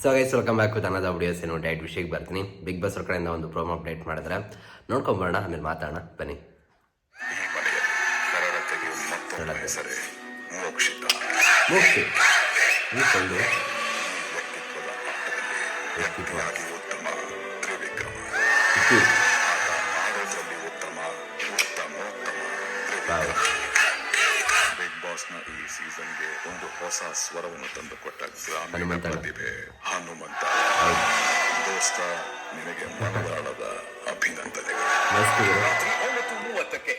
So guys welcome back with ಅನ್ನದ videos ಏನು diet ವಿಷಯಕ್ಕೆ ಬರ್ತೀನಿ. ಬಿಗ್ ಬಾಸ್ ಅವ್ರ ಕಡೆಯಿಂದ ಒಂದು ಪ್ರೋಮೋ ಅಪ್ಡೇಟ್ ಮಾಡಿದ್ರೆ. ನೋಡ್ಕೊಂಬರೋಣ ಆಮೇಲೆ ಮಾತಾಡೋಣ. ಬನ್ನಿ. ಈ ನ ಈ ಸೀಸನ್ಗೆ ಒಂದು ಹೊಸ ಸ್ವರವನ್ನು ತಂದುಕೊಟ್ಟ ಗ್ರಾಮೀಣ. ಪ್ರತಿಭೆ ಹನುಮಂತ ದೋಸ್ತ ನಿನಗೆ ಮನದಾಳದ ಅಭಿನಂದನೆಗಳು. ಮಸ್ತ್ ಗುರು. ರಾತ್ರಿ ಒಂಬತ್ತು ಮೂವತ್ತಕ್ಕೆ.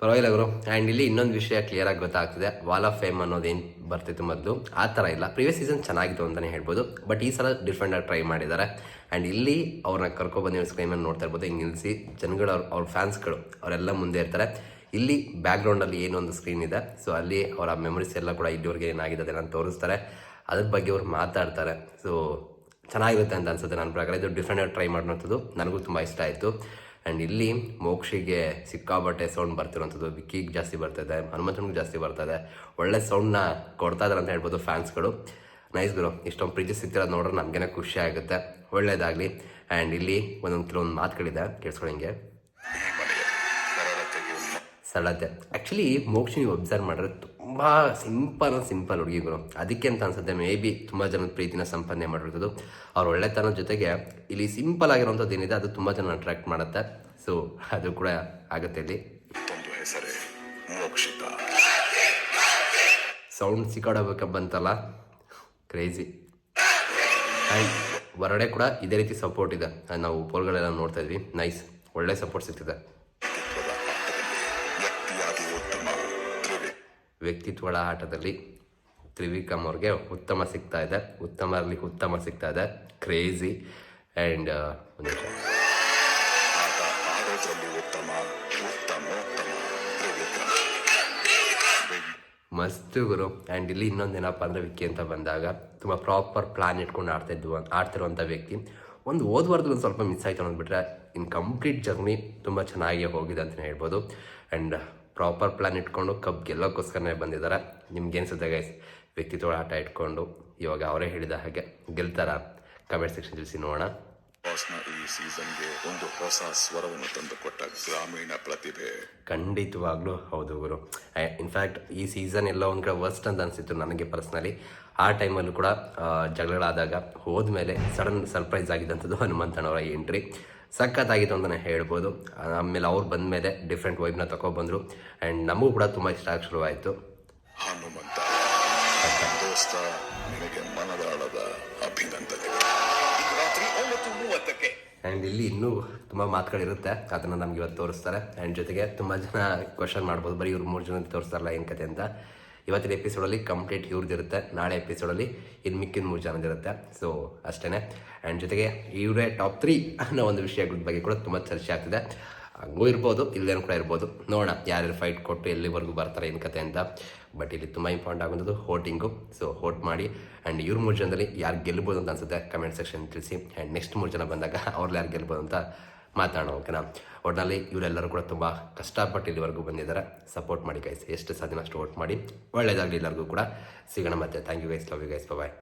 ಪರವಾಗಿಲ್ಲ ಗುರು. ಆ್ಯಂಡ್ ಇಲ್ಲಿ ಇನ್ನೊಂದು ವಿಷಯ ಕ್ಲಿಯರ್ ಆಗಿ ಗೊತ್ತಾಗ್ತಿದೆ. ವಾಲ್ ಆಫ್ ಫೇಮ್ ಅನ್ನೋದೇನು ಬರ್ತಿತ್ತು ಮೊದಲು? ಆ ಥರ ಇಲ್ಲ. ಪ್ರೀವಿಯಸ್ ಸೀಸನ್ ಚೆನ್ನಾಗಿತ್ತು ಅಂತಲೇ ಹೇಳ್ಬೋದು. ಬಟ್ ಈ ಸಲ ಡಿಫ್ರೆಂಟಾಗಿ ಟ್ರೈ ಮಾಡಿದ್ದಾರೆ. ಆ್ಯಂಡ್ ಇಲ್ಲಿ ಅವ್ರನ್ನ ಕರ್ಕೊಬಂದು ಸ್ಕ್ರೀನಲ್ಲಿ ನೋಡ್ತಾ ಇರ್ಬೋದು. ಹಿಂಗೆ ನಿಲ್ಲಿಸಿ ಜನಗಳು ಅವ್ರ ಅವ್ರ ಫ್ಯಾನ್ಸ್ಗಳು ಅವರೆಲ್ಲ ಮುಂದೆ ಇರ್ತಾರೆ. ಇಲ್ಲಿ ಬ್ಯಾಕ್ಗ್ರೌಂಡಲ್ಲಿ ಒಂದು ಸ್ಕ್ರೀನ್ ಇದೆ. ಸೊ ಅಲ್ಲಿ ಅವರ ಮೆಮೊರೀಸ್ ಎಲ್ಲ ಕೂಡ ಇಲ್ಲಿವರೆಗೆ ಏನಾಗಿದೆ ಅದನ್ನು ತೋರಿಸ್ತಾರೆ. ಅದ್ರ ಬಗ್ಗೆ ಅವ್ರು ಮಾತಾಡ್ತಾರೆ. ಸೊ ಚೆನ್ನಾಗಿರುತ್ತೆ ಅಂತ ಅನ್ಸುತ್ತೆ ನನ್ನ ಪ್ರಕಾರ. ಇದು ಡಿಫ್ರೆಂಟಾಗಿ ಟ್ರೈ ಮಾಡುವಂಥದ್ದು. ನನಗೂ ತುಂಬ ಇಷ್ಟ ಆಯಿತು. ಆ್ಯಂಡ್ ಇಲ್ಲಿ ಮೋಕ್ಷಿಗೆ ಸಿಕ್ಕಾಬಟ್ಟೆ ಸೌಂಡ್ ಬರ್ತಿರೋಂಥದ್ದು ವಿಕ್ಕಿಗೆ ಜಾಸ್ತಿ ಬರ್ತಾಯಿದೆ ಹನುಮಂತನಿಗೂ ಜಾಸ್ತಿ ಬರ್ತಾಯಿದೆ ಒಳ್ಳೆ ಸೌಂಡ್ನ ಕೊಡ್ತಾ ಇದ್ದಾರೆ ಅಂತ ಹೇಳ್ಬೋದು ಫ್ಯಾನ್ಸ್ಗಳು ನೈಸ್ ಗುರು. ಇಷ್ಟೊಂದು ಪ್ರೀತಿ ಸಿಗ್ತಿರೋದು ನೋಡ್ರೆ ನಮಗೇನೆ ಖುಷಿ ಆಗುತ್ತೆ. ಒಳ್ಳೇದಾಗಲಿ. ಆ್ಯಂಡ್ ಇಲ್ಲಿ ಒಂದೊಂದು ಕೆಲವೊಂದು ಮಾತುಗಳಿದೆ. ಕೇಳಿಸ್ಕೊಳ್ಳಿ ಈ ಮನೆಯ ಸರಳತೆಗೆ ಮ- ಸರಳತೆ ಆ್ಯಕ್ಚುಲಿ ಮೋಕ್ಷ ನೀವು ಅಬ್ಸರ್ವ್ ಮಾಡಿದ್ರೆ ತುಂಬ ಸಿಂಪಲ್ ಸಿಂಪಲ್ ಹುಡುಗಿಗಳು. ಅದಕ್ಕೆ ಅಂತ ಅನ್ಸುತ್ತೆ ಮೇ ಬಿ ತುಂಬ ಜನದ ಪ್ರೀತಿನ ಸಂಪಾದನೆ ಮಾಡಿರೋದು ಅವ್ರ ಒಳ್ಳೆತನದ ಜೊತೆಗೆ ಇಲ್ಲಿ ಸಿಂಪಲ್ ಆಗಿರೋಂಥದ್ದು ಏನಿದೆ ಅದು ತುಂಬ ಜನ ಅಟ್ರಾಕ್ಟ್ ಮಾಡುತ್ತೆ. ಸೊ ಅದು ಕೂಡ ಆಗುತ್ತೆ ಇಲ್ಲಿ. ಸೌಂಡ್ ಸಿಕ್ಕಾಡಬೇಕ ಬಂತಲ್ಲ? ಕ್ರೇಜಿ ಆ್ಯಂಡ್ ಹೊರಗಡೆ ಕೂಡ ಇದೇ ರೀತಿ ಸಪೋರ್ಟ್ ಇದೆ. ನಾವು ಪೋಲ್ಗಳೆಲ್ಲ ನೋಡ್ತಾ ಇದ್ವಿ. ನೈಸ್ ಒಳ್ಳೆ ಸಪೋರ್ಟ್ ಸಿಗ್ತಿದೆ. ಉತ್ತಮ ವ್ಯಕ್ತಿತ್ವಗಳ ಆಟದಲ್ಲಿ ತ್ರಿವಿಕ್ರಮ್ ಅವ್ರಿಗೆ ಉತ್ತಮ ಸಿಗ್ತಾ ಇದೆ. ಉತ್ತಮರಲ್ಲಿ ಉತ್ತಮ ಸಿಗ್ತಾ ಇದೆ. ಕ್ರೇಜಿ ಆ್ಯಂಡ್ ಒಂದು ಮಸ್ತ್ ಗುರು. ಆ್ಯಂಡ್ ಇಲ್ಲಿ ಇನ್ನೊಂದು ಏನಪ್ಪ ಅಂದರೆ ವಿಕ್ಕಿ ಅಂತ ಬಂದಾಗ ತುಂಬ ಪ್ರಾಪರ್ ಪ್ಲ್ಯಾನ್ ಇಟ್ಕೊಂಡು ಆಡ್ತಾ ಇದ್ವು ಆಡ್ತಿರುವಂಥ ವ್ಯಕ್ತಿ. ಒಂದು ವಾರದಲ್ಲಿ ಒಂದು ಸ್ವಲ್ಪ ಮಿಸ್ ಆಯಿತು ಅಂದ್ಬಿಟ್ರೆ ಇನ್ ಕಂಪ್ಲೀಟ್ ಜರ್ನಿ ತುಂಬ ಚೆನ್ನಾಗಿ ಹೋಗಿದೆ ಅಂತಲೇ ಹೇಳ್ಬೋದು. ಆ್ಯಂಡ್ ಪ್ರಾಪರ್ ಪ್ಲಾನ್ ಇಟ್ಕೊಂಡು ಕಪ್ ಗೆಲ್ಲೋಕ್ಕೋಸ್ಕರನೇ ಬಂದಿದ್ದಾರೆ. ನಿಮ್ಗೆ ಅನಿಸುತ್ತೆ ಗೈಸ್ ವ್ಯಕ್ತಿತ್ವ ಆಟ ಇಟ್ಕೊಂಡು ಇವಾಗ ಅವರೇ ಹೇಳಿದ ಹಾಗೆ ಗೆಲ್ತಾರ? ಕಮೆಂಟ್ ಸೆಕ್ಷನ್ ತಿಳಿಸಿ ನೋಡೋಣ. ಬಾಸ್ನ ಈ ಸೀಸನ್ಗೆ ಒಂದು ಹೊಸ ಸ್ವರವನ್ನು ತಂದು ಕೊಟ್ಟ ಗ್ರಾಮೀಣ ಪ್ರತಿಭೆ. ಖಂಡಿತವಾಗ್ಲೂ ಹೌದು ಗುರು. ಇನ್ಫ್ಯಾಕ್ಟ್ ಈ ಸೀಸನ್ ಎಲ್ಲ ಒಂದು ಕಡೆ ವರ್ಸ್ಟ್ ಅಂತ ಅನಿಸಿತ್ತು ನನಗೆ ಪರ್ಸ್ನಲಿ ಆ ಟೈಮಲ್ಲೂ ಕೂಡ ಜಗಳಾದಾಗ ಹೋದ್ಮೇಲೆ ಸಡನ್ ಸರ್ಪ್ರೈಸ್ ಆಗಿದ್ದಂಥದ್ದು ಹನುಮಂತನವರ ಎಂಟ್ರಿ ಸಖತ್ತಾಗಿತ್ತು ಅಂತಲೇ ಹೇಳ್ಬೋದು. ಆಮೇಲೆ ಅವ್ರು ಬಂದ ಮೇಲೆ ಡಿಫ್ರೆಂಟ್ ವೈಬ್ನ ತಗೊಬಂದರು ಆ್ಯಂಡ್ ನಮಗೂ ಕೂಡ ತುಂಬ ಇಷ್ಟ ಆಗಿ ಶುರುವಾಯಿತು. ಆ್ಯಂಡ್ ಇಲ್ಲಿ ಇನ್ನೂ ತುಂಬ ಮಾತುಗಳಿರುತ್ತೆ ಅದನ್ನು ನಮ್ಗೆ ಇವತ್ತು ತೋರಿಸ್ತಾರೆ. ಆ್ಯಂಡ್ ಜೊತೆಗೆ ತುಂಬ ಜನ ಕ್ವಶನ್ ಮಾಡ್ಬೋದು. ಬರೀ ಇವ್ರು ಮೂರು ಜನ ತೋರಿಸ್ತಾರಲ್ಲ ಏನು ಕತೆ ಅಂತ. ಇವತ್ತಿನ ಎಪಿಸೋಡಲ್ಲಿ ಕಂಪ್ಲೀಟ್ ಇವ್ರದ್ದಿರುತ್ತೆ ನಾಳೆ ಎಪಿಸೋಡಲ್ಲಿ ಇನ್ನು ಮಿಕ್ಕಿನ ಮೂರು ಜನದಿರುತ್ತೆ ಸೊ ಅಷ್ಟೇ ಆ್ಯಂಡ್ ಜೊತೆಗೆ ಇವರೇ ಟಾಪ್ ತ್ರೀ ಅನ್ನೋ ಒಂದು ವಿಷಯಗಳ ಬಗ್ಗೆ ಕೂಡ ತುಂಬ ಚರ್ಚೆ ಆಗ್ತಿದೆ. ಹಂಗೂ ಇರ್ಬೋದು ಇಲ್ಲೇನೂ ಕೂಡ ಇರ್ಬೋದು. ನೋಡೋಣ ಯಾರ್ಯಾರು ಫೈಟ್ ಕೊಟ್ಟು ಎಲ್ಲಿವರೆಗೂ ಬರ್ತಾರೆ ಏನು ಕತೆ ಅಂತ. ಬಟ್ ಇಲ್ಲಿ ತುಂಬ ಇಂಪಾರ್ಟೆಂಟ್ ಆಗೋದು ಹೋಟಿಂಗು ಸೊ ಹೋಟ್ ಮಾಡಿ. ಆ್ಯಂಡ್ ಇವ್ರ ಮೂರು ಜನದಲ್ಲಿ ಯಾರು ಗೆಲ್ಬೋದು ಅಂತ ಅನ್ಸುತ್ತೆ ಕಮೆಂಟ್ ಸೆಕ್ಷನ್ ತಿಳಿಸಿ. ಆ್ಯಂಡ್ ನೆಕ್ಸ್ಟ್ ಮೂರು ಜನ ಬಂದಾಗ ಅವ್ರಲ್ಲಿ ಯಾರು ಗೆಲ್ಬೋದು ಅಂತ ಮಾತಾಡೋಣ. ಓಕೆನಾ ಒಟ್ಟಿನಲ್ಲಿ ಇವರೆಲ್ಲರೂ ಕೂಡ ತುಂಬ ಕಷ್ಟಪಟ್ಟು ಇಲ್ಲಿವರೆಗೂ ಬಂದಿದ್ದಾರೆ. ಸಪೋರ್ಟ್ ಮಾಡಿ ಗೈಸ್ ಎಷ್ಟು ಸಾಧ್ಯ ಅಷ್ಟು ವೋಟ್ ಮಾಡಿ. ಒಳ್ಳೆಯದಾಗಲಿ ಎಲ್ಲರಿಗೂ ಕೂಡ. ಸಿಗೋಣ ಮತ್ತೆ. Thank you guys love you guys bye